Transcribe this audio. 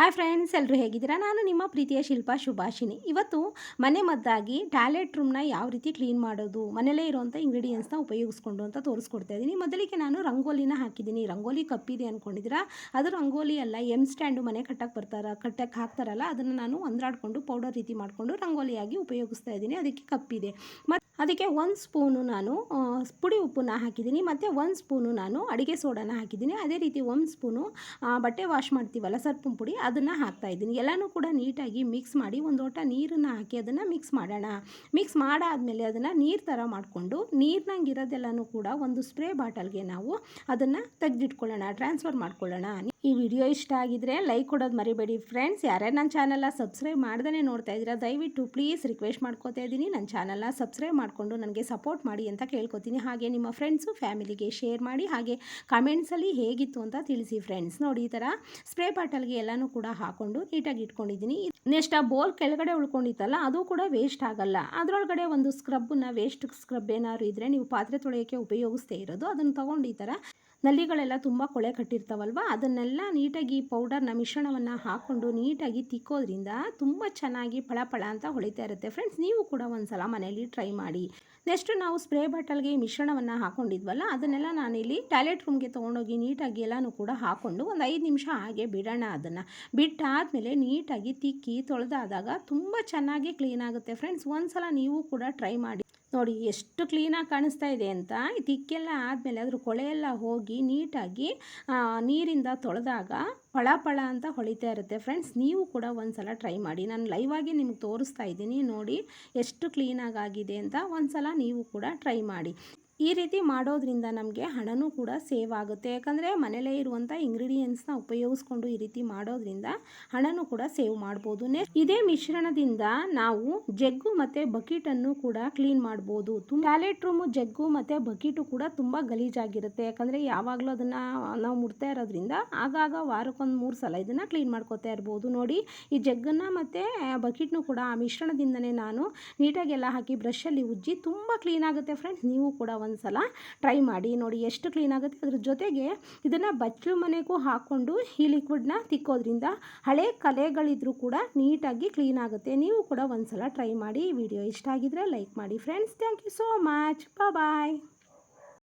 Hi friends ಎಲ್ಲರೂ ಹೇಗಿದ್ದೀರಾ? ನಾನು ನಿಮ್ಮ ಪ್ರೀತಿಯ ಶಿಲ್ಪಾ ಶುಭಾಷಿನಿ ಇವತ್ತು ಮನೆ ಮದ್ದಾಗಿ ಟಾಯ್ಲೆಟ್ ರೂಮ್ನ ಯಾವ ರೀತಿ ಕ್ಲೀನ್ ಮಾಡೋದು, ಮನೆಯಲ್ಲೇ ಇರುವಂಥ ಇಂಗ್ರೀಡಿಯೆಂಟ್ಸ್ನ ಉಪಯೋಗಿಸ್ಕೊಂಡು ಅಂತ ತೋರಿಸ್ಕೊಡ್ತಾ ಇದ್ದೀನಿ. ಮೊದಲಿಗೆ ನಾನು ರಂಗೋಲಿನ ಹಾಕಿದ್ದೀನಿ. ರಂಗೋಲಿ ಕಪ್ಪಿದೆ ಅಂದ್ಕೊಂಡಿದ್ದೀರಾ ಅದು ರಂಗೋಲಿ ಅಲ್ಲ ಎಂ ಸ್ಟ್ಯಾಂಡು ಮನೆ ಕಟ್ಟಕ್ಕೆ ಬರ್ತಾರ ಕಟ್ಟಕ್ಕೆ ಹಾಕ್ತಾರಲ್ಲ, ಅದನ್ನು ನಾನು ಒಂದ್ರಾಡ್ಕೊಂಡು ಪೌಡರ್ ರೀತಿ ಮಾಡಿಕೊಂಡು ರಂಗೋಲಿಯಾಗಿ ಉಪಯೋಗಿಸ್ತಾ ಇದ್ದೀನಿ. ಅದಕ್ಕೆ ಕಪ್ಪಿದೆ. ಮತ್ತು ಅದಕ್ಕೆ ಒಂದು ಸ್ಪೂನು ನಾನು ಪುಡಿ ಉಪ್ಪನ್ನ ಹಾಕಿದ್ದೀನಿ. ಮತ್ತು ಒಂದು ಸ್ಪೂನು ನಾನು ಅಡುಗೆ ಸೋಡಾನ ಹಾಕಿದ್ದೀನಿ. ಅದೇ ರೀತಿ ಒಂದು ಸ್ಪೂನು ಬಟ್ಟೆ ವಾಶ್ ಮಾಡ್ತೀವಲ್ಲ, ಸರ್ಪು ಪುಡಿ ಅದನ್ನು ಹಾಕ್ತಾ ಇದ್ದೀನಿ. ಎಲ್ಲನೂ ಕೂಡ ನೀಟಾಗಿ ಮಿಕ್ಸ್ ಮಾಡಿ ಒಂದು ಲೋಟ ನೀರನ್ನು ಹಾಕಿ ಅದನ್ನು ಮಿಕ್ಸ್ ಮಾಡೋಣ. ಮಿಕ್ಸ್ ಮಾಡಾದಮೇಲೆ ಅದನ್ನು ನೀರು ಥರ ಮಾಡಿಕೊಂಡು ನೀರಿನಂಗೆ ಇರೋದೆಲ್ಲನೂ ಕೂಡ ಒಂದು ಸ್ಪ್ರೇ ಬಾಟಲ್ಗೆ ನಾವು ಅದನ್ನು ತೆಗೆದಿಟ್ಕೊಳ್ಳೋಣ ಟ್ರಾನ್ಸ್ಫರ್ ಮಾಡ್ಕೊಳ್ಳೋಣ. ಈ ವಿಡಿಯೋ ಇಷ್ಟ ಆಗಿದ್ರೆ ಲೈಕ್ ಕೊಡೋದು ಮರಿಬೇಡಿ ಫ್ರೆಂಡ್ಸ್ ಯಾರೇ ನನ್ನ ಚಾನಲ್ನ ಸಬ್ಸ್ಕ್ರೈಬ್ ಮಾಡ್ದೇ ನೋಡ್ತಾ ಇದ್ದೀರಾ, ದಯವಿಟ್ಟು ಪ್ಲೀಸ್ ರಿಕ್ವೆಸ್ಟ್ ಮಾಡ್ಕೋತಾ ಇದ್ದೀನಿ. ನನ್ನ ಚಾನಲ್ನ ಸಬ್ಸ್ಕ್ರೈಬ್ ಮಾಡಿಕೊಂಡು ನನಗೆ ಸಪೋರ್ಟ್ ಮಾಡಿ ಅಂತ ಕೇಳ್ಕೊತೀನಿ. ಹಾಗೆ ನಿಮ್ಮ ಫ್ರೆಂಡ್ಸು ಫ್ಯಾಮಿಲಿಗೆ ಶೇರ್ ಮಾಡಿ, ಹಾಗೆ ಕಮೆಂಟ್ಸಲ್ಲಿ ಹೇಗಿತ್ತು ಅಂತ ತಿಳಿಸಿ ಫ್ರೆಂಡ್ಸ್ ನೋಡಿ ಈ ಥರ ಸ್ಪ್ರೇ ಬಾಟಲ್ಗೆ ಎಲ್ಲನೂ ಕೂಡ ಹಾಕೊಂಡು ನೀಟಾಗಿ ಇಟ್ಕೊಂಡಿದ್ದೀನಿ. ನೆಕ್ಸ್ಟ್ ಆ ಬೋಲ್ ಕೆಳಗಡೆ ಉಳ್ಕೊಂಡಿತ್ತಲ್ಲ, ಅದು ಕೂಡ ವೇಸ್ಟ್ ಆಗಲ್ಲ. ಅದರೊಳಗಡೆ ಒಂದು ಸ್ಕ್ರಬ್ನ ವೇಸ್ಟ್ ಸ್ಕ್ರಬ್ ಏನಾದ್ರು ಇದ್ರೆ ನೀವು ಪಾತ್ರೆ ತೊಳೆಯೋಕ್ಕೆ ಉಪಯೋಗಿಸ್ತೇ ಇರೋದು. ಅದನ್ನು ತೊಗೊಂಡು ಈ ಥರ ನಲ್ಲಿಗಳೆಲ್ಲ ತುಂಬ ಕೊಳೆ ಕಟ್ಟಿರ್ತಾವಲ್ವ? ಅದನ್ನೆಲ್ಲ ನೀಟಾಗಿ ಪೌಡರ್ನ ಮಿಶ್ರಣವನ್ನು ಹಾಕ್ಕೊಂಡು ನೀಟಾಗಿ ತಿಕ್ಕೋದ್ರಿಂದ ತುಂಬ ಚೆನ್ನಾಗಿ ಫಳಫಳ ಅಂತ ಹೊಳಿತಾ ಇರುತ್ತೆ. ಫ್ರೆಂಡ್ಸ್ ನೀವು ಕೂಡ ಒಂದ್ಸಲ ಮನೆಯಲ್ಲಿ ಟ್ರೈ ಮಾಡಿ. ನೆಕ್ಸ್ಟ್ ನಾವು ಸ್ಪ್ರೇ ಬಾಟಲ್ಗೆ ಮಿಶ್ರಣವನ್ನು ಹಾಕ್ಕೊಂಡಿದ್ವಲ್ಲ ಅದನ್ನೆಲ್ಲ ನಾನಿಲ್ಲಿ ಟಾಯ್ಲೆಟ್ ರೂಮ್ಗೆ ತೊಗೊಂಡೋಗಿ ನೀಟಾಗಿ ಎಲ್ಲನೂ ಕೂಡ ಹಾಕ್ಕೊಂಡು ಒಂದು ಐದು ನಿಮಿಷ ಹಾಗೆ ಬಿಡೋಣ ಅದನ್ನು. ಬಿಟ್ಟಾದಮೇಲೆ ನೀಟಾಗಿ ತಿಕ್ಕಿ ತೊಳೆದಾದಾಗ ತುಂಬ ಚೆನ್ನಾಗಿ ಕ್ಲೀನ್ ಆಗುತ್ತೆ. ಫ್ರೆಂಡ್ಸ್ ಒಂದ್ಸಲ ನೀವು ಕೂಡ ಟ್ರೈ ಮಾಡಿ. ನೋಡಿ ಎಷ್ಟು ಕ್ಲೀನಾಗಿ ಕಾಣಿಸ್ತಾ ಇದೆ ಅಂತ ದಿಕ್ಕೆಲ್ಲ ಆದಮೇಲೆ ಅದ್ರ ಕೊಳೆ ಎಲ್ಲ ಹೋಗಿ ನೀಟಾಗಿ ನೀರಿಂದ ತೊಳೆದಾಗ ಫಳ ಫಳ ಅಂತ ಹೊಳಿತಾ ಇರುತ್ತೆ. ಫ್ರೆಂಡ್ಸ್, ನೀವು ಕೂಡ ಒಂದ್ಸಲ ಟ್ರೈ ಮಾಡಿ. ನಾನು ಲೈವಾಗಿ ನಿಮ್ಗೆ ತೋರಿಸ್ತಾ ಇದ್ದೀನಿ. ನೋಡಿ ಎಷ್ಟು ಕ್ಲೀನಾಗಿ ಆಗಿದೆ ಅಂತ ಒಂದ್ಸಲ ನೀವು ಕೂಡ ಟ್ರೈ ಮಾಡಿ. ಈ ರೀತಿ ಮಾಡೋದ್ರಿಂದ ನಮಗೆ ಹಣನೂ ಕೂಡ ಸೇವ್ ಆಗುತ್ತೆ. ಯಾಕಂದರೆ ಮನೆಯಲ್ಲೇ ಇರುವಂಥ ಇಂಗ್ರೀಡಿಯೆಂಟ್ಸ್ನ ಉಪಯೋಗಿಸ್ಕೊಂಡು ಈ ರೀತಿ ಮಾಡೋದ್ರಿಂದ ಹಣನೂ ಕೂಡ ಸೇವ್ ಮಾಡ್ಬೋದು. ನೆಕ್ಸ್ಟ್ ಇದೇ ಮಿಶ್ರಣದಿಂದ ನಾವು ಜಗ್ಗು ಮತ್ತು ಬಕೀಟನ್ನು ಕೂಡ ಕ್ಲೀನ್ ಮಾಡ್ಬೋದು. ತುಂಬ ಟಾಯ್ಲೆಟ್ ರೂಮು ಜಗ್ಗು ಮತ್ತು ಬಕೀಟು ಕೂಡ ತುಂಬ ಗಲೀಜಾಗಿರುತ್ತೆ. ಯಾಕಂದರೆ ಯಾವಾಗಲೂ ಅದನ್ನು ನಾವು ಮುಡ್ತಾ ಇರೋದ್ರಿಂದ ಆಗಾಗ ವಾರಕ್ಕೊಂದು ಮೂರು ಸಲ ಇದನ್ನು ಕ್ಲೀನ್ ಮಾಡ್ಕೋತಾ ಇರ್ಬೋದು. ನೋಡಿ, ಈ ಜಗ್ಗನ್ನು ಮತ್ತು ಬಕೀಟ್ನು ಕೂಡ ಆ ಮಿಶ್ರಣದಿಂದನೇ ನಾನು ನೀಟಾಗಿ ಎಲ್ಲ ಹಾಕಿ ಬ್ರಷಲ್ಲಿ ಉಜ್ಜಿ ತುಂಬ ಕ್ಲೀನ್ ಆಗುತ್ತೆ. ಫ್ರೆಂಡ್ಸ್ ನೀವು ಕೂಡ ಒಂದು ಸಲ ಟ್ರೈ ಮಾಡಿ. ನೋಡಿ ಎಷ್ಟು ಕ್ಲೀನ್ ಆಗುತ್ತೆ. ಅದ್ರ ಜೊತೆಗೆ ಇದನ್ನು ಬಚ್ಚಲು ಮನೆಗೂ ಹಾಕ್ಕೊಂಡು ಈ ಲಿಕ್ವಿಡ್ನ ತಿಕ್ಕೋದ್ರಿಂದ ಹಳೆ ಕಲೆಗಳಿದ್ರೂ ಕೂಡ ನೀಟಾಗಿ ಕ್ಲೀನ್ ಆಗುತ್ತೆ. ನೀವು ಕೂಡ ಒಂದು ಸಲ ಟ್ರೈ ಮಾಡಿ ವಿಡಿಯೋ ಇಷ್ಟ ಆಗಿದ್ರೆ ಲೈಕ್ ಮಾಡಿ. Friends thank you so much bye